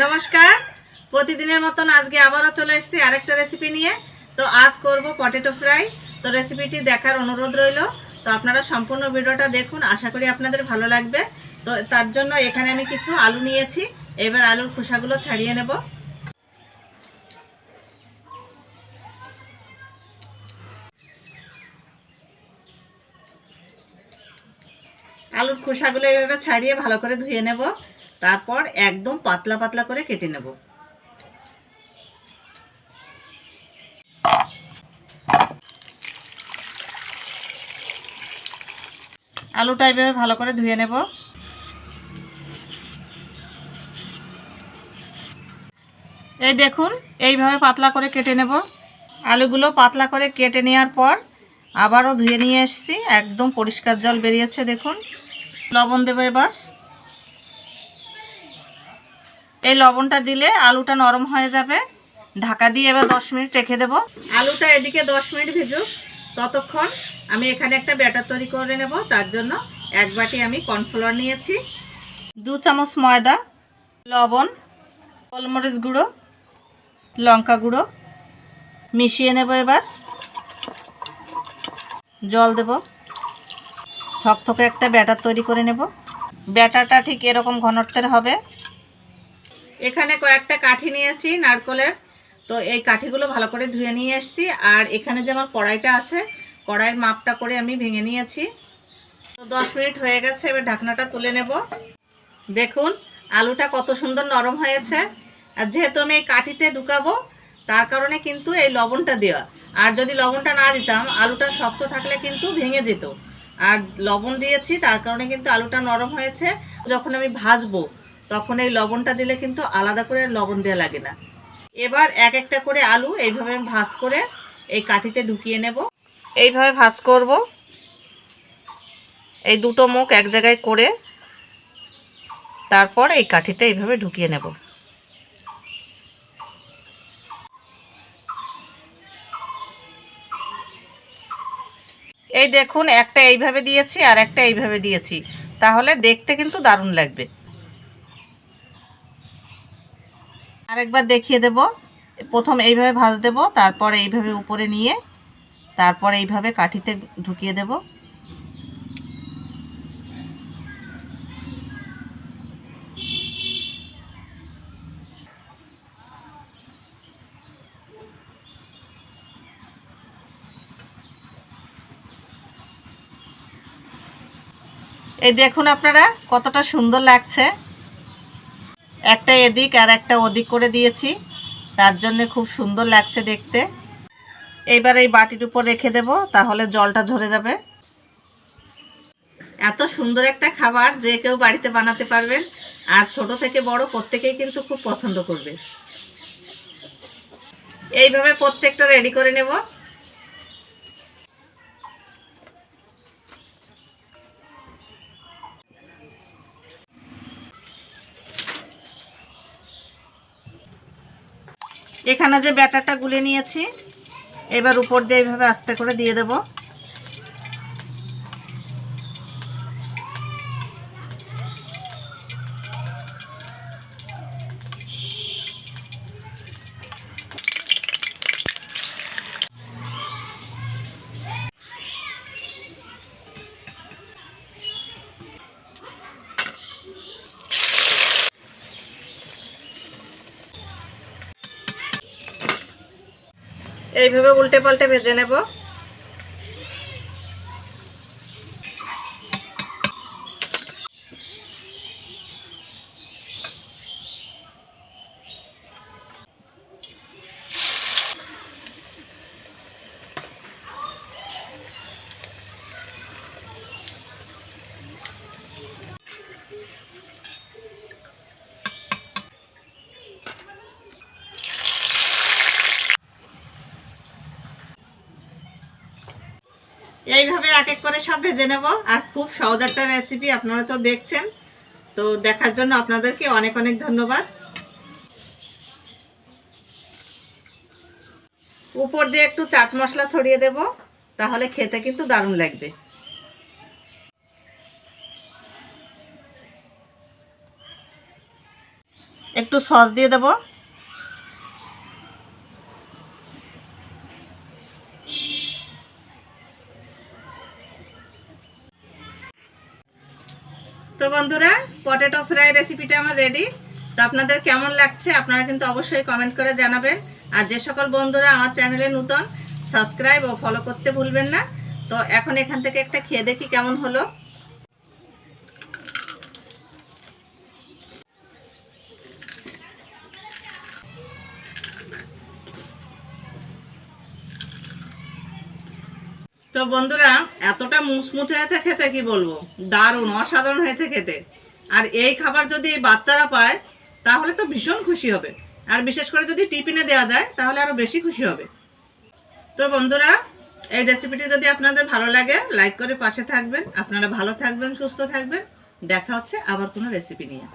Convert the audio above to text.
নমস্কার। প্রতিদিনের মতন আজকে আবারও চলে এসেছি আরেকটা রেসিপি নিয়ে। তো আজ করব পটেটো ফ্রাই তো রেসিপিটি দেখার অনুরোধ রইল। তো আপনারা সম্পূর্ণ ভিডিওটা দেখুন, আশা করি আপনাদের ভালো লাগবে। তো তার জন্য এখানে আমি কিছু আলু নিয়েছি। এবার আলুর খোসাগুলো ছাড়িয়ে নেব। আলুর খোসাগুলো এভাবে ছাড়িয়ে ভালো করে ধুয়ে নেব। তারপর একদম পাতলা পাতলা করে কেটে নেব। আলুটা এইভাবে ভালো করে ধুয়ে নেব। এই দেখুন, এইভাবে পাতলা করে কেটে নেব। আলুগুলো পাতলা করে কেটে নেওয়ার পর আবারও ধুয়ে নিয়ে এসেছি। একদম পরিষ্কার জল বেরিয়েছে, দেখুন। লবণ দেবো এবার। এই লবণটা দিলে আলুটা নরম হয়ে যাবে। ঢাকা দিয়ে এবার দশ মিনিট রেখে দেবো। আলুটা এদিকে দশ মিনিট ভেজুক। ততক্ষণ আমি এখানে একটা ব্যাটার তৈরি করে নেব। তার জন্য এক বাটি আমি কর্নফ্লাওয়ার নিয়েছি। দু চামচ ময়দা, লবণ, গোলমরিচ গুঁড়ো, লঙ্কা গুঁড়ো মিশিয়ে নেব এবার। জল দেব। থকথকে একটা ব্যাটার তৈরি করে নেব। ব্যাটারটা ঠিক এরকম ঘনত্বের হবে। এখানে কয়েকটা কাঠি নিয়েছি নারকলের। তো এই কাঠিগুলো ভালো করে ধুয়ে নিয়ে এসেছি। আর এখানে যে আমার কড়াইটা আছে, কড়াইয়ের মাপটা করে আমি ভেঙে নিয়েছি। তো দশ মিনিট হয়ে গেছে, এবার ঢাকনাটা তুলে নেব। দেখুন, আলুটা কত সুন্দর নরম হয়েছে। আর যেহেতু আমি এই কাঠিতে ঢুকাবো, তার কারণে কিন্তু এই লবণটা দেওয়া। আর যদি লবণটা না দিতাম, আলুটা শক্ত থাকলে কিন্তু ভেঙে যেত। আর লবণ দিয়েছি, তার কারণে কিন্তু আলুটা নরম হয়েছে। যখন আমি ভাজবো তখন এই লবণটা দিলে কিন্তু আলাদা করে লবণ দেওয়া লাগে না। এবার এক একটা করে আলু এইভাবে ভাজ করে এই কাঠিতে ঢুকিয়ে নেব। এইভাবে ভাজ করব। এই দুটো মুখ এক জায়গায় করে তারপর এই কাঠিতে এইভাবে ঢুকিয়ে নেব। এই দেখুন, একটা এইভাবে দিয়েছি আর একটা এইভাবে দিয়েছি। তাহলে দেখতে কিন্তু দারুণ লাগবে। আরেকবার দেখিয়ে দেব। প্রথম এইভাবে ভাজ দেব, তারপর এইভাবে উপরে নিয়ে, তারপর এইভাবে কাঠিতে ঢুকিয়ে দেব। এই দেখুন আপনারা, কতটা সুন্দর লাগছে। একটা এদিক আর একটা ওদিক করে দিয়েছি। তার জন্য খুব সুন্দর লাগছে দেখতে। এইবার এই বাটির উপর রেখে দেব, তাহলে জলটা ঝরে যাবে। এত সুন্দর একটা খাবার যে কেউ বাড়িতে বানাতে পারবেন, আর ছোট থেকে বড় প্রত্যেকেই কিন্তু খুব পছন্দ করবে। এইভাবে প্রত্যেকটা রেডি করে নেব। এখানে যে ব্যাটারটা গুলে নিয়েছি এবার উপর দিয়ে এইভাবে আস্তে করে দিয়ে দেব। এইভাবে উল্টে পাল্টে ভেজে নেব। এইভাবে এক এক করে সব ভেজে নেব। আর খুব সহজ একটা রেসিপি আপনারা তো দেখছেন। তো দেখার জন্য আপনাদেরকে অনেক অনেক ধন্যবাদ। উপর দিয়ে একটু চাট মশলা ছড়িয়ে দেব, তাহলে খেতে কিন্তু দারুণ লাগবে। একটু সস দিয়ে দেব। তো বন্ধুরা পটেটো ফ্রাই রেসিপিটা আমার রেডি তো আপনাদের কেমন লাগছে, আপনারা কিন্তু অবশ্যই কমেন্ট করে জানাবেন। আর যে সকল বন্ধুরা আমার চ্যানেলে নতুন সাবস্ক্রাইব ও ফলো করতে ভুলবেন না। তো এখন এখান থেকে একটা খেয়ে দেখি কেমন হলো। তো বন্ধুরা, এতটা মুচমুচে হয়েছে খেতে, কি বলব? দারুণ, অসাধারণ হয়েছে খেতে। আর এই খাবার যদি বাচ্চারা পায়, তাহলে তো ভীষণ খুশি হবে। আর বিশেষ করে যদি টিফিনে দেওয়া যায়, তাহলে আরও বেশি খুশি হবে। তো বন্ধুরা, এই রেসিপিটি যদি আপনাদের ভালো লাগে লাইক করে পাশে থাকবেন। আপনারা ভালো থাকবেন, সুস্থ থাকবেন। দেখা হচ্ছে আবার কোনো রেসিপি নিয়ে।